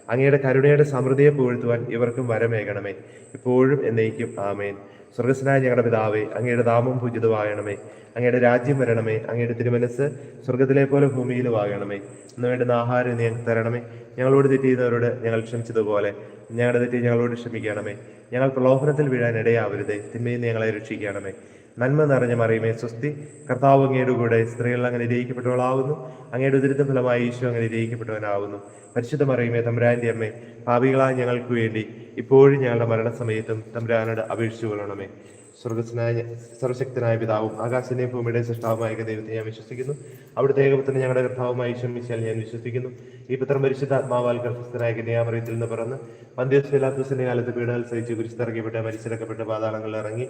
അങ്ങയുടെ കരുണയുടെ സമൃദ്ധിയെ പുകഴ്ത്തുവാൻ ഇവർക്കും വരമേകണമേ. ഇപ്പോഴും എന്നേക്കും ആമേൻ. സ്വർഗസ്നായ ഞങ്ങളുടെ പിതാവേ അങ്ങയുടെ നാമം പൂജിതമാകണമേ. അങ്ങയുടെ രാജ്യം വരണമേ. അങ്ങയുടെ തിരുമനസ് സ്വർഗത്തിലെ പോലെ ഭൂമിയിലുമാകണമേ ഇന്ന് വേണ്ടുന്ന ആഹാരം ഞങ്ങൾക്ക് തരണമേ. ഞങ്ങളോട് തെറ്റ് ചെയ്യുന്നവരോട് ഞങ്ങൾ ക്ഷമിച്ചതുപോലെ ഞങ്ങളുടെ തെറ്റ് ഞങ്ങളോട് ക്ഷമിക്കണമേ. ഞങ്ങൾ പ്രലോഭനത്തിൽ വീഴാൻ ഇടയാവരുതേ. തിന്മയിൽ ഞങ്ങളെ രക്ഷിക്കണമേ. നന്മ നിറഞ്ഞ മറിയുമേ സ്വസ്തി. കർത്താവ് അങ്ങയുടെ കൂടെ സ്ത്രീകൾ അങ്ങനെ ജയിക്കപ്പെട്ടവളാവുന്നു അങ്ങയുടെ ഉദരിത്ത ഫലമായി ഈശോ അങ്ങനെ ജയിക്കപ്പെട്ടവനാവുന്നു പരിശുദ്ധ മറിയുമേ തമ്പുരാന്റെ അമ്മേ ഭാവികളായ ഞങ്ങൾക്ക് വേണ്ടി ഇപ്പോഴും ഞങ്ങളുടെ മരണസമയത്തും തമ്പുരാനോട് അപേക്ഷിച്ചു കൊള്ളണമേ. സ്വർഗസ്നായ സർവശക്തനായ പിതാവും ആകാശത്തിന്റെയും ഭൂമിയുടെ സൃഷ്ടാവുമായ ദൈവത്തെ ഞാൻ വിശ്വസിക്കുന്നു. അവിടുത്തെ ഏകപത്തിന് ഞങ്ങളുടെ കർത്താവുമായി ശ്രമിച്ചാൽ ഞാൻ വിശ്വസിക്കുന്നു. ഈ പുത്രം പരിശുദ്ധാത്മാവാൽ ഗർഭസ്ഥനായ കന്യാമറിയത്തിൽ നിന്ന് പിറന്ന് പന്ത്യസ്വലാത്തസിന്റെ കാലത്ത് പീഡകൾ സഹിച്ച് കുരിശിറക്കപ്പെട്ട് മരിച്ചിറക്കപ്പെട്ട് പാതാളങ്ങളിൽ ഇറങ്ങി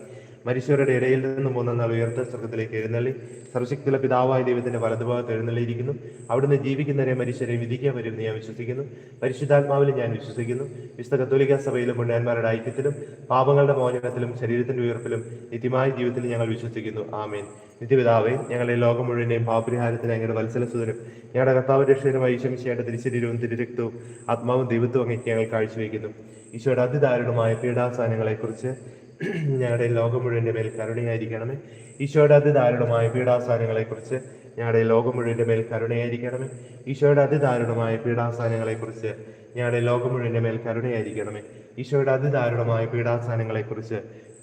മരിച്ചവരുടെ ഇടയിൽ നിന്നും മൂന്നെന്നാൾ ഉയർത്ത സ്വർഗത്തിലേക്ക് എഴുന്നള്ളി. സർവശക്തിയുള്ള പിതാവായ ദൈവത്തിന്റെ വലതുഭാഗത്ത് എഴുന്നള്ളിയിരിക്കുന്നു. അവിടുന്ന് ജീവിക്കുന്നവരെ മരിച്ചവരെ വിധിക്കാൻ വരുമെന്ന് ഞാൻ വിശ്വസിക്കുന്നു. പരിശുദ്ധാത്മാവിൽ ഞാൻ വിശ്വസിക്കുന്നു. വിശുദ്ധ കത്തോലിക്ക സഭയിലും പുണ്യാന്മാരുടെ ഐക്യത്തിലും പാപങ്ങളുടെ മോചനത്തിലും ശരീരത്തിന്റെ ഉയർപ്പിലും നിത്യമായ ജീവിതത്തിൽ ഞങ്ങൾ വിശ്വസിക്കുന്നു. ആമേൻ. നിത്യപിതാവേ ഞങ്ങളെ ലോകം മുഴുവനെയും പാപരിഹാരത്തിന് അങ്ങയുടെ വത്സലസുതനും ഞങ്ങളുടെ കർത്താവ് രക്ഷകനുമായി ഈശംശയുടെ തിരിശരീരവും തിരുരക്തവും ആത്മാവും ദൈവത്വം അങ്ങേക്ക് ഞങ്ങൾ കാഴ്ചവെക്കുന്നു. ഈശോയുടെ അതിദാരുണമായ പീഡാസാനങ്ങളെക്കുറിച്ച് ഞങ്ങളുടെ ലോകം മുഴുവന്റെ മേൽ കരുണയായിരിക്കണമേ. ഈശോയുടെ അതിദാരുണമായ പീഡാസാനങ്ങളെക്കുറിച്ച് ഞങ്ങളുടെ ലോകം മുഴുവന്റെ മേൽ കരുണയായിരിക്കണമേ. ഈശോയുടെ അതിദാരുണമായ പീഡാസാനങ്ങളെക്കുറിച്ച് ഞങ്ങളുടെ ലോകം മുഴുവന്റെ മേൽ കരുണയായിരിക്കണമേ. ഈശോയുടെ അതിദാരുണമായ പീഡാസാനങ്ങളെക്കുറിച്ച്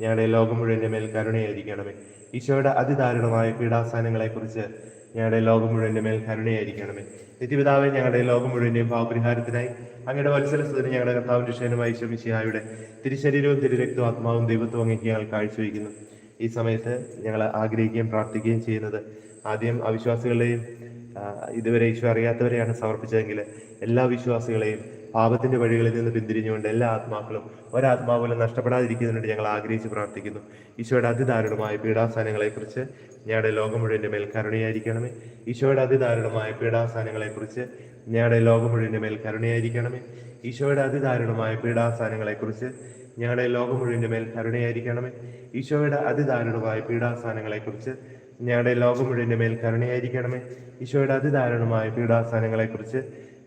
ഞങ്ങളുടെ ലോകം മുഴുവന്റെ മേൽ കരുണയായിരിക്കണമേ. ഈശോയുടെ അതിദാരുണമായ പീഡാസ്ഥാനങ്ങളെക്കുറിച്ച് ഞങ്ങളുടെ ലോകം മുഴുവന്റെ മേൽ കരുണയായിരിക്കണമേ. നിത്യപിതാവെ ഞങ്ങളുടെ ലോകം മുഴുവന്റെയും ഭാവപരിഹാരത്തിനായി അങ്ങയുടെ വത്സലസുതന് ഞങ്ങളുടെ കർത്താവും രക്ഷകനുമായി ശമിശിഹായുടെ തിരുശരീരവും തിരുരക്തവും ആത്മാവും ദൈവത്വം അങ്ങേക്ക് ഞങ്ങൾ കാഴ്ചവെക്കുന്നു ഈ സമയത്ത് ഞങ്ങൾ ആഗ്രഹിക്കുകയും പ്രാർത്ഥിക്കുകയും ചെയ്യുന്നത് ആദ്യം അവിശ്വാസികളെയും ഇതുവരെ ഈശോ അറിയാത്തവരെയാണ് സമർപ്പിച്ചതെങ്കിൽ എല്ലാ വിശ്വാസികളെയും പാപത്തിന്റെ വഴികളിൽ നിന്ന് പിന്തിരിഞ്ഞുകൊണ്ട് എല്ലാ ആത്മാക്കളും ഒരാത്മാവിലും നഷ്ടപ്പെടാതിരിക്കുന്നതിന് ഞങ്ങൾ ആഗ്രഹിച്ച് പ്രാർത്ഥിക്കുന്നു. ഈശോയുടെ അതിദാരുണമായ പീഡാസാനങ്ങളെക്കുറിച്ച് ഞങ്ങളുടെ ലോകം മുഴുവന്റെ മേൽ കരുണയായിരിക്കണമേ. ഈശോയുടെ അതിദാരുണമായ പീഡാസാനങ്ങളെക്കുറിച്ച് ഞങ്ങളുടെ ലോകം മുഴുവന്റെ മേൽ കരുണയായിരിക്കണമേ. ഈശോയുടെ അതിദാരുണമായ പീഡാസാനങ്ങളെക്കുറിച്ച് ഞങ്ങളുടെ ലോകം മുഴുവന്റെ മേൽ കരുണയായിരിക്കണമേ. ഈശോയുടെ അതിദാരുണമായ പീഡാസാനങ്ങളെക്കുറിച്ച് ഞങ്ങളുടെ ലോകം മുഴുവന്റെ മേൽ കരുണയായിരിക്കണമേ. ഈശോയുടെ അതിദാരുണമായ പീഡാസാനങ്ങളെക്കുറിച്ച്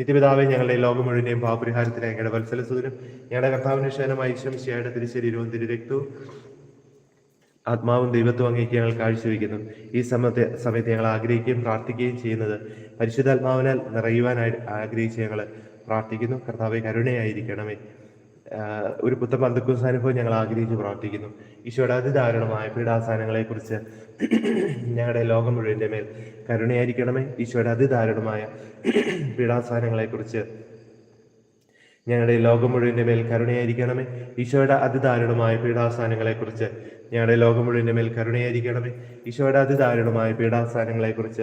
നിത്യപിതാവെ ഞങ്ങളുടെ ലോകം മുഴുവനെയും പാപരിഹാരത്തിന് ഞങ്ങളുടെ വത്സലസൂരും ഞങ്ങളുടെ കർത്താവിന് ക്ഷേനമായി ശ്രമിച്ചയായുടെ തിരുശരീരവും തിരുരക്തവും ആത്മാവും ദൈവത്വം അങ്ങേക്ക് ഞങ്ങൾ കാഴ്ചവെക്കുന്നു. ഈ സമയത്തെ സമയത്ത് ഞങ്ങൾ ആഗ്രഹിക്കുകയും പ്രാർത്ഥിക്കുകയും ചെയ്യുന്നത് പരിശുദ്ധാത്മാവിനാൽ നിറയുവാനായി ആഗ്രഹിച്ച് ഞങ്ങൾ പ്രാർത്ഥിക്കുന്നു. കർത്താവെ കരുണയായിരിക്കണമേ. ഒരു പുത്തൻ പന്തക്കുസ് ഞങ്ങൾ ആഗ്രഹിച്ച് പ്രവർത്തിക്കുന്നു. ഈശോയുടെ അതിദാരുണമായ പീഡാസാനങ്ങളെ കുറിച്ച് ഞങ്ങളുടെ ലോകം മുഴുവന്റെ മേൽ കരുണയായിരിക്കണമേ. ഈശോയുടെ അതിദാരുണമായ പീഡാസാനങ്ങളെ കുറിച്ച് ഞങ്ങളുടെ ലോകം മുഴുവന്റെ മേൽ കരുണയായിരിക്കണമേ. ഈശോയുടെ അതിദാരുണമായ പീഡാസാനങ്ങളെക്കുറിച്ച് ഞങ്ങളുടെ ലോകം മുഴുവന്റെ മേൽ കരുണയായിരിക്കണമേ. ഈശോയുടെ അതിദാരുണമായ പീഡാസാനങ്ങളെക്കുറിച്ച്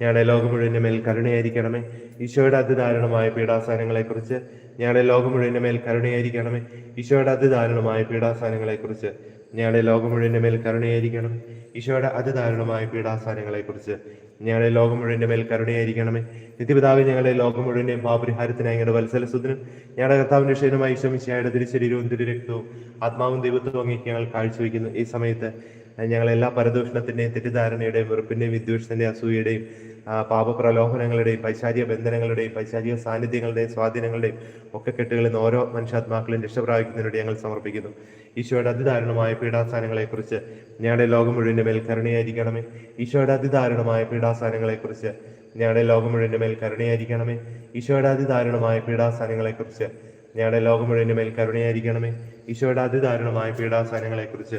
ഞങ്ങളുടെ ലോകം മുഴുവന്റെ മേൽ കരുണയായിരിക്കണമേ. ഈശോയുടെ അതിദാരുണമായ പീഡാസാനങ്ങളെക്കുറിച്ച് ഞങ്ങളുടെ ലോകം മുഴുവന്റെ മേൽ കരുണയായിരിക്കണമേ. ഈശോയുടെ അതിദാരുണമായ പീഡാസാനങ്ങളെക്കുറിച്ച് ഞങ്ങളുടെ ലോകം മുഴുവന്റെ മേൽ കരുണയായിരിക്കണമേ. ഈശോയുടെ അതിദാരുണമായ പീഡാസാനങ്ങളെക്കുറിച്ച് ഞങ്ങളുടെ ലോകം മുഴുവന്റെ മേൽ കരുണയായിരിക്കണമേ. നിത്യപിതാവ് ഞങ്ങളുടെ ലോകം മുഴുവന്റെയും പാപരിഹാരത്തിനായി ഞങ്ങളുടെ വത്സലസുദിനും ഞങ്ങളുടെ കർത്താവിന്റെ ക്ഷീണമായി ഈശ്വമിശയുടെ തിരുശരീരവും തിരുരക്തവും ആത്മാവും ദൈവത്വവും അങ്ങേക്ക് ഞങ്ങൾ കാഴ്ചവെക്കുന്നു. ഈ സമയത്ത് ഞങ്ങൾ എല്ലാ പരദൂഷണത്തിന്റെയും തെറ്റിദ്ധാരണയുടെയും വെറുപ്പിന്റെയും വിദ്വേഷത്തിന്റെയും അസൂയയുടെയും പാപപ്രലോഭനങ്ങളുടെയും പൈശാചിക ബന്ധനങ്ങളുടെയും പൈശാചിക സാന്നിധ്യങ്ങളുടെയും സ്വാധീനങ്ങളുടെയും ഒക്കെ കെട്ടുകളിൽ നിന്ന് ഓരോ മനുഷ്യാത്മാക്കളും രക്ഷപ്രാപിക്കുന്നതിനോട് ഞങ്ങൾ സമർപ്പിക്കുന്നു. ഈശോയുടെ അതിദാരുണമായ പീഡാസാനങ്ങളെക്കുറിച്ച് ഞങ്ങളുടെ ലോകം മുഴുവന്റെ മേൽ കരുണയായിരിക്കണമേ. ഈശോയുടെ അതിദാരുണമായ പീഡാസാനങ്ങളെക്കുറിച്ച് ഞങ്ങളുടെ ലോകം മുഴുവന്റെ മേൽ കരുണയായിരിക്കണമേ. ഈശോയുടെ അതിദാരുണമായ പീഡാസാനങ്ങളെക്കുറിച്ച് ഞങ്ങളുടെ ലോകം മുഴുവന്റെ മേൽ കരുണയായിരിക്കണമേ. ഈശോയുടെ അതിദാരുണമായ പീഡാസാനങ്ങളെക്കുറിച്ച്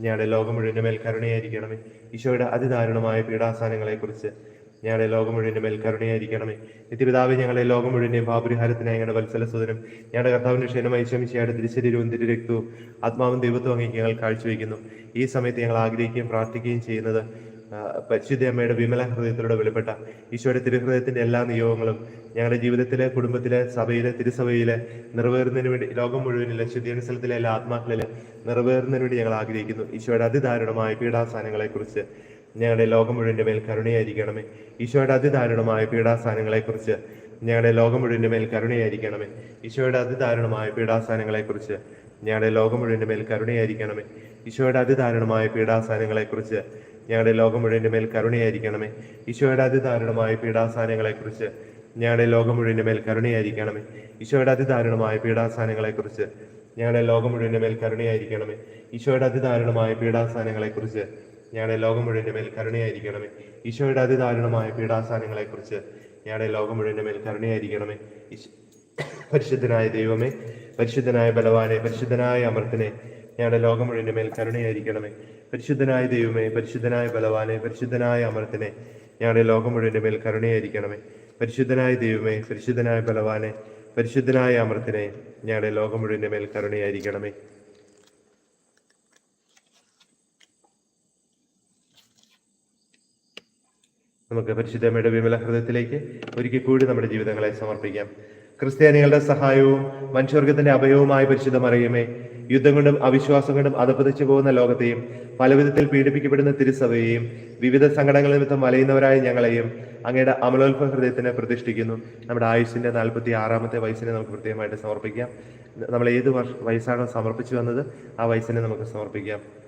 ഞങ്ങളുടെ ലോകം മുഴുവന്റെ മേൽ കരുണയായിരിക്കണമേ. ഈശോയുടെ അതിദാരുണമായ പീഡാസാനങ്ങളെക്കുറിച്ച് ഞങ്ങളുടെ ലോകം മുഴുവന്റെ മേൽ കരുണയായിരിക്കണമേ. നിത്യപിതാവ് ഞങ്ങളെ ലോകം മുഴുവന്റെയും ഭാപരിഹാരത്തിനായി ഞങ്ങളുടെ വത്സലസുതനും ഞങ്ങളുടെ കർത്താവിന്റെ ക്ഷേമമായി ശമിച്ചയായുടെ തിരിശരീരവും തിരുരക്തവും ആത്മാവും ദൈവത്വം അങ്ങേക്ക് ഞങ്ങൾ കാഴ്ചവെക്കുന്നു ഈ സമയത്ത് ഞങ്ങൾ ആഗ്രഹിക്കുകയും പ്രാർത്ഥിക്കുകയും ചെയ്യുന്നത് ആ, പരിശുദ്ധ അമ്മയുടെ വിമല ഹൃദയത്തിലൂടെ വെളിപ്പെട്ട ഈശോയുടെ തിരുഹൃദയത്തിന്റെ എല്ലാ നിയോഗങ്ങളും ഞങ്ങളുടെ ജീവിതത്തിലെ കുടുംബത്തിലെ സഭയിലെ തിരുസഭയിലെ നിറവേറുന്നതിന് വേണ്ടി ലോകം മുഴുവനിലെ ശുദ്ധിയനുസരത്തിലെ എല്ലാ ആത്മാക്കളിലെ നിറവേറുന്നതിന് വേണ്ടി ഞങ്ങൾ ആഗ്രഹിക്കുന്നു. ഈശോയുടെ അതിദാരുണമായ പീഡാസാനങ്ങളെക്കുറിച്ച് ഞങ്ങളുടെ ലോകം മുഴുവന്റെ മേൽ കരുണയായിരിക്കണമേ. ഈശോയുടെ അതിദാരുണമായ പീഡാസാനങ്ങളെക്കുറിച്ച് ഞങ്ങളുടെ ലോകം മുഴുവന്റെ മേൽ കരുണയായിരിക്കണമേ. ഈശോയുടെ അതിദാരുണമായ പീഡാസാനങ്ങളെക്കുറിച്ച് ഞങ്ങളുടെ ലോകം മുഴുവന്റെ മേൽ കരുണയായിരിക്കണമേ. ഈശോയുടെ അതിദാരുണമായ പീഡാസാനങ്ങളെക്കുറിച്ച് ഞങ്ങളുടെ ലോകം മുഴുവന്റെ മേൽ കരുണയായിരിക്കണമേ. ഈശോയുടെ അതിദാരുണമായ പീഡാസാനങ്ങളെക്കുറിച്ച് ഞങ്ങളുടെ ലോകം മുഴുവന്റെ മേൽ കരുണയായിരിക്കണമേ. ഈശോയുടെ അതിദാരുണമായ പീഡാസാനങ്ങളെക്കുറിച്ച് ഞങ്ങളുടെ ലോകം മുഴുവന്റെ മേൽ കരുണയായിരിക്കണമേ. ഈശോയുടെ അതിദാരുണമായ പീഡാസാനങ്ങളെക്കുറിച്ച് ഞങ്ങളുടെ ലോകം മുഴുവന്റെ മേൽ കരുണയായിരിക്കണമേ. ഈശോയുടെ അതിദാരുണമായ പീഡാസാനങ്ങളെക്കുറിച്ച് ഞങ്ങളുടെ ലോകം മുഴുവന്റെ മേൽ കരുണയായിരിക്കണമേ. പരിശുദ്ധനായ ദൈവമേ പരിശുദ്ധനായ ബലവാനെ പരിശുദ്ധനായ അമർത്തിനെ ഞങ്ങളുടെ ലോകം മുഴുവന്റെ മേൽ കരുണയായിരിക്കണമേ. പരിശുദ്ധനായ ദൈവമേ പരിശുദ്ധനായ ബലവാനെ പരിശുദ്ധനായ അമർത്തിനെ ഞങ്ങളുടെ ലോകം മുഴുവന്റെ മേൽ കരുണയായിരിക്കണമേ. പരിശുദ്ധനായ ദൈവമേ പരിശുദ്ധനായ ബലവാനെ പരിശുദ്ധനായ അമർത്തിനെ ഞങ്ങളുടെ ലോകം മുഴുവന്റെ മേൽ കരുണയായിരിക്കണമേ. നമുക്ക് പരിശുദ്ധമ്മയുടെ വിമല ഹൃദയത്തിലേക്ക് ഒരിക്കൽ കൂടി നമ്മുടെ ജീവിതങ്ങളെ സമർപ്പിക്കാം. ക്രിസ്ത്യാനികളുടെ സഹായവും മനുഷ്യവർഗത്തിന്റെ അഭയവുമായി പരിശുദ്ധ മറിയമേ യുദ്ധം കൊണ്ടും അവിശ്വാസം കൊണ്ടും അധപതിച്ചു പോകുന്ന ലോകത്തെയും പലവിധത്തിൽ പീഡിപ്പിക്കപ്പെടുന്ന തിരുസഭയെയും വിവിധ സങ്കടങ്ങൾ നിമിത്തം വലയുന്നവരായ ഞങ്ങളെയും അങ്ങയുടെ അമലോത്ഭവ ഹൃദയത്തിന് പ്രതിഷ്ഠിക്കുന്നു. നമ്മുടെ ആയുഷിന്റെ നാൽപ്പത്തി ആറാമത്തെ വയസ്സിനെ നമുക്ക് പ്രത്യേകമായിട്ട് സമർപ്പിക്കാം. നമ്മൾ ഏത് വർഷ വയസ്സാണോ സമർപ്പിച്ചു വന്നത്? ആ വയസ്സിനെ നമുക്ക് സമർപ്പിക്കാം.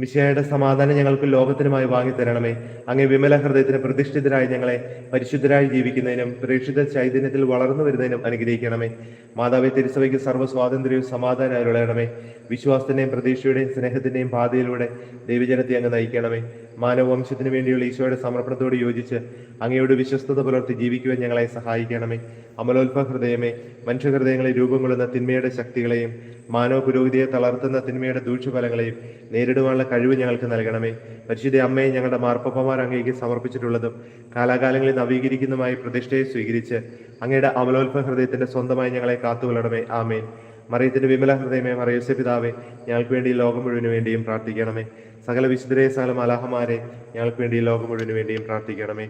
മിശിയായുടെ സമാധാനം ഞങ്ങൾക്ക് ലോകത്തിനുമായി വാങ്ങി തരണമേ അങ്ങേ വിമല ഹൃദയത്തിന് പ്രതിഷ്ഠിതരായി ഞങ്ങളെ പരിശുദ്ധരായി ജീവിക്കുന്നതിനും പ്രേക്ഷിത ചൈതന്യത്തിൽ വളർന്നു വരുന്നതിനും അനുഗ്രഹിക്കണമേ. മാതാവെ തിരുസഭയ്ക്ക് സർവ സ്വാതന്ത്ര്യവും സമാധാനം അരുളയണമേ വിശ്വാസത്തിന്റെയും പ്രതീക്ഷയുടെയും സ്നേഹത്തിന്റെയും പാതയിലൂടെ ദൈവജനത്തെ അങ്ങ് നയിക്കണമേ. മാനവവംശത്തിന് വേണ്ടിയുള്ള ഈശോയുടെ സമർപ്പണത്തോട് യോജിച്ച് അങ്ങയോട് വിശ്വസ്തത പുലർത്തി ജീവിക്കുവാൻ ഞങ്ങളെ സഹായിക്കണമേ. അമലോത്ഭ ഹൃദയമേ മനുഷ്യഹൃദയങ്ങളെ രൂപം കൊള്ളുന്ന തിന്മയുടെ ശക്തികളെയും മാനവ പുരോഗതിയെ തളർത്തുന്ന തിന്മയുടെ ദൂഷ്യഫലങ്ങളെയും നേരിടുവാനുള്ള കഴിവ് ഞങ്ങൾക്ക് നൽകണമേ. പരിശുദ്ധ അമ്മയെ ഞങ്ങളുടെ മാർപ്പപ്പമാർ അങ്ങേക്ക് സമർപ്പിച്ചിട്ടുള്ളതും കാലാകാലങ്ങളിൽ നവീകരിക്കുന്നതുമായി പ്രതിഷ്ഠയെ സ്വീകരിച്ച് അങ്ങയുടെ അമലോത്ഭ ഹൃദയത്തിന്റെ സ്വന്തമായി ഞങ്ങളെ കാത്തുകൊള്ളണമേ. ആമേൻ. മറിയത്തിന്റെ വിമല ഹൃദയമേ മറിയോസെ പിതാവേ ഞങ്ങൾക്ക് വേണ്ടി ലോകം മുഴുവൻ വേണ്ടിയും പ്രാർത്ഥിക്കണമേ. സകല വിശുദ്ധരെ സകല മലാഹമാരെ ഞങ്ങൾക്ക് വേണ്ടി ലോകം മുഴുവൻ വേണ്ടിയും പ്രാർത്ഥിക്കണമേ.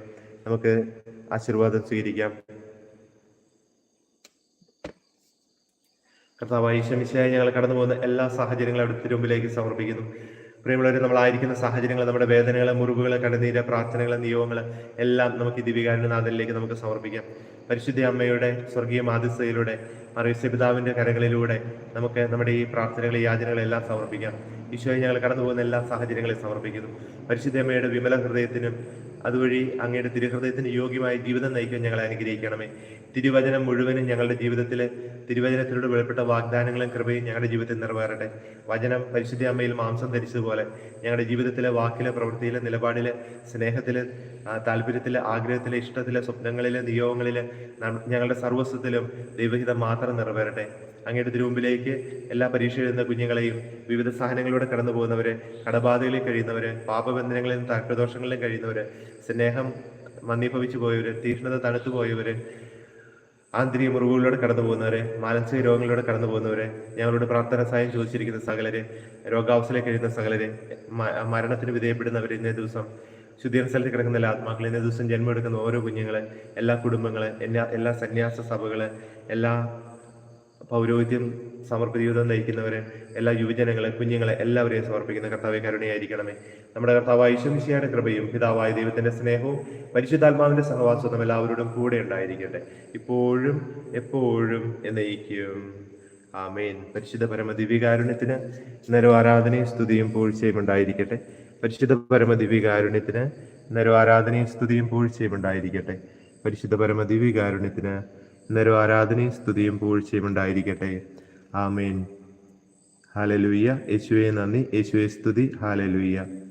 നമുക്ക് ആശീർവാദം സ്വീകരിക്കാം. കർത്താവായി ശമിശയായി ഞങ്ങൾ കടന്നു പോകുന്ന എല്ലാ സാഹചര്യങ്ങളും അവിടെ തിരുമ്പിലേക്ക് സമർപ്പിക്കുന്നു. പ്രിയമുള്ളവർ നമ്മളായിരിക്കുന്ന സാഹചര്യങ്ങൾ നമ്മുടെ വേദനകൾ മുറിവുകൾ കണ്ണുനീര് പ്രാർത്ഥനകൾ നിയോഗങ്ങൾ എല്ലാം നമുക്ക് ഈ ദിവികാരനാഥനിലേക്ക് നമുക്ക് സമർപ്പിക്കാം. പരിശുദ്ധ അമ്മയുടെ സ്വർഗീയ മാധ്യസ്ഥയിലൂടെ മറിയസ്യ പിതാവിന്റെ കരങ്ങളിലൂടെ നമുക്ക് നമ്മുടെ ഈ പ്രാർത്ഥനകൾ യാചനകളെല്ലാം സമർപ്പിക്കാം. ഈശോയെ ഞങ്ങൾ കടന്നു പോകുന്ന എല്ലാ സാഹചര്യങ്ങളെയും സമർപ്പിക്കുന്നു. പരിശുദ്ധ അമ്മയുടെ വിമല ഹൃദയത്തിനും അതുവഴി അങ്ങയുടെ തിരുഹൃദയത്തിന് യോഗ്യമായ ജീവിതം നയിക്കാൻ ഞങ്ങളെ അനുഗ്രഹിക്കണമേ. തിരുവചനം മുഴുവനും ഞങ്ങളുടെ ജീവിതത്തിൽ തിരുവചനത്തിലൂടെ വെളിപ്പെട്ട വാഗ്ദാനങ്ങളും കൃപയും ഞങ്ങളുടെ ജീവിതത്തിൽ നിറവേറട്ടെ. വചനം പരിശുദ്ധ അമ്മയിൽ മാംസം ധരിച്ചതുപോലെ ഞങ്ങളുടെ ജീവിതത്തിലെ വാക്കിലെ പ്രവൃത്തിയിലെ നിലപാടിലെ സ്നേഹത്തിലെ താല്പര്യത്തിലെ ആഗ്രഹത്തിലെ ഇഷ്ടത്തിലെ സ്വപ്നങ്ങളിലെ നിയോഗങ്ങളിലെ ഞങ്ങളുടെ സർവസ്വത്തിലും ദൈവഹിതം മാത്രം നിറവേറട്ടെ. അങ്ങയുടെ തിരുമുമ്പിലേക്ക് എല്ലാ പരീക്ഷ എഴുതുന്ന കുഞ്ഞുങ്ങളെയും വിവിധ സഹനങ്ങളിലൂടെ കടന്നു പോകുന്നവര് കടബാധകളിൽ കഴിയുന്നവര് പാപബന്ധനങ്ങളിലും തർക്കദോഷങ്ങളിലും കഴിയുന്നവര് സ്നേഹം മന്ദീഭവിച്ചു പോയവര് തീഷ്ണത തണുത്തു പോയവര് ആന്തരിക മുറിവുകളിലൂടെ കടന്നു പോകുന്നവരെ മാനസിക രോഗങ്ങളിലൂടെ കടന്നു പോകുന്നവരെ ഞങ്ങളോട് പ്രാർത്ഥന സഹായം ചോദിച്ചിരിക്കുന്ന സകലരെ രോഗാവസ്ഥയിലേക്ക് കഴിയുന്ന സകലരെ മരണത്തിന് വിധേയപ്പെടുന്നവർ ഇന്നേ ദിവസം ശുദ്ധീകരണ സ്ഥലത്ത് കിടക്കുന്ന എല്ലാ ആത്മാക്കളെ ഇന്നേ ദിവസം ജന്മം എടുക്കുന്ന ഓരോ കുഞ്ഞുങ്ങളെ എല്ലാ കുടുംബങ്ങളെ എല്ലാ എല്ലാ സന്യാസ സഭകളെ എല്ലാ പൗരോഹിത്യം സമർപ്പിത ജീവിതം നയിക്കുന്നവരെ എല്ലാ യുവജനങ്ങളെ കുഞ്ഞുങ്ങളെ എല്ലാവരെയും സമർപ്പിക്കുന്ന കർത്താവെ കരുണയായിരിക്കണമേ. നമ്മുടെ കർത്താവ് ഈശ്വമിശിയുടെ കൃപയും പിതാവായ ദൈവത്തിന്റെ സ്നേഹവും പരിശുദ്ധാത്മാവിന്റെ സഹവാസവും എല്ലാവരോടും കൂടെ ഉണ്ടായിരിക്കട്ടെ. ഇപ്പോഴും എപ്പോഴും എന്നയിക്കും ആമേൻ. പരിശുദ്ധ പരമ ദിവ്യകാരുണ്യത്തിന് നേരം ആരാധനയും സ്തുതിയും പൂഴ്ചയും ഉണ്ടായിരിക്കട്ടെ. പരിശുദ്ധ പരമ ദിവ്യകാരുണ്യത്തിന് നേരം ആരാധനയും സ്തുതിയും പൂഴ്ചയും ഉണ്ടായിരിക്കട്ടെ. പരിശുദ്ധ പരമ ദിവ്യകാരുണ്യത്തിന് ആരാധനയും സ്തുതിയും പൂഴ്ചയും ഉണ്ടായിരിക്കട്ടെ. ആമേൻ. ഹാലലുയ്യ യേശുവെ നന്ദി. യേശുവെ സ്തുതി. ഹാലലുയ്യ